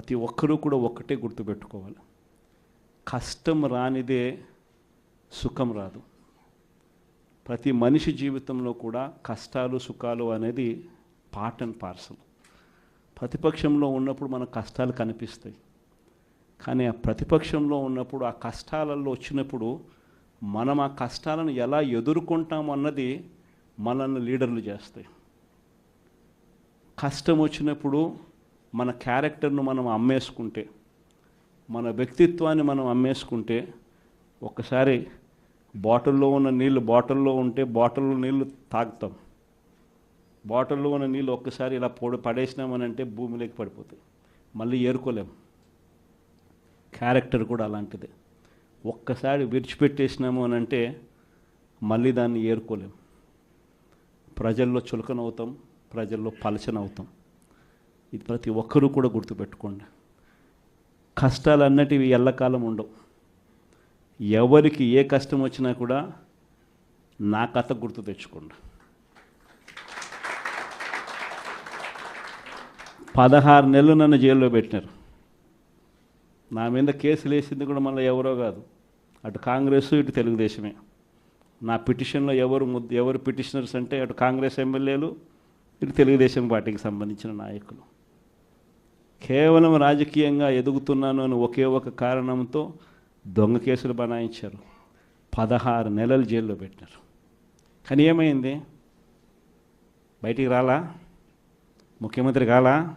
ప్రతి ఒక్కరూ కూడా ఒక్కటే గుర్తుపెట్టుకోవాలి. కష్టం రానిదే సుఖం రాదు. ప్రతి మనిషి జీవితంలో కూడా కష్టాలు సుఖాలు అనేది పార్ట్ అండ్ పార్సల్ ప్రతిపక్షంలో ఉన్నప్పుడు మన కష్టాలు కనిపిస్తాయి. కానీ ఆ ప్రతిపక్షంలో ఉన్నప్పుడు ఆ కష్టాలలో వచ్చినప్పుడు మనం ఆ కష్టాలను ఎలా ఎదుర్కొంటాం అన్నది మనల్ని లీడర్లు చేస్తాయి. కష్టం వచ్చినప్పుడు మన క్యారెక్టర్ను మనం అమ్మేసుకుంటే మన వ్యక్తిత్వాన్ని మనం అమ్మేసుకుంటే ఒక్కసారి బాటిల్లో ఉన్న నీళ్ళు బాటిల్లో ఉంటే బాటిల్లో నీళ్ళు తాగుతాం. బాటిల్లో ఉన్న నీళ్ళు ఒక్కసారి ఇలా పొడి పడేసినామని అంటే భూమిలోకి పడిపోతాయి. మళ్ళీ ఏరుకోలేం. క్యారెక్టర్ కూడా అలాంటిదే. ఒక్కసారి విడిచిపెట్టేసినాము అని అంటే మళ్ళీ దాన్ని ఏరుకోలేం. ప్రజల్లో చులకనవుతాం ప్రజల్లో పలచనవుతాం. ఇది ప్రతి ఒక్కరూ కూడా గుర్తుపెట్టుకోండి. కష్టాలు అన్నటివి ఎల్లకాలం ఉండవు. ఎవరికి ఏ కష్టం వచ్చినా కూడా నా కథ గుర్తు తెచ్చుకోండి. పదహారు నెలలు నన్ను జైల్లో పెట్టినారు. నా మీద కేసులు వేసింది కూడా మళ్ళీ ఎవరో కాదు. అటు కాంగ్రెస్ ఇటు తెలుగుదేశమే. నా పిటిషన్లో ఎవరు ఎవరు పిటిషనర్స్ అంటే అటు కాంగ్రెస్ ఎమ్మెల్యేలు ఇటు తెలుగుదేశం పార్టీకి సంబంధించిన నాయకులు. కేవలం రాజకీయంగా ఎదుగుతున్నాను అని ఒకే ఒక కారణంతో దొంగ కేసులు బనాయించారు. పదహారు నెలలు జైల్లో పెట్టినారు. కానీ ఏమైంది? బయటికి రాలా? ముఖ్యమంత్రి కాలా?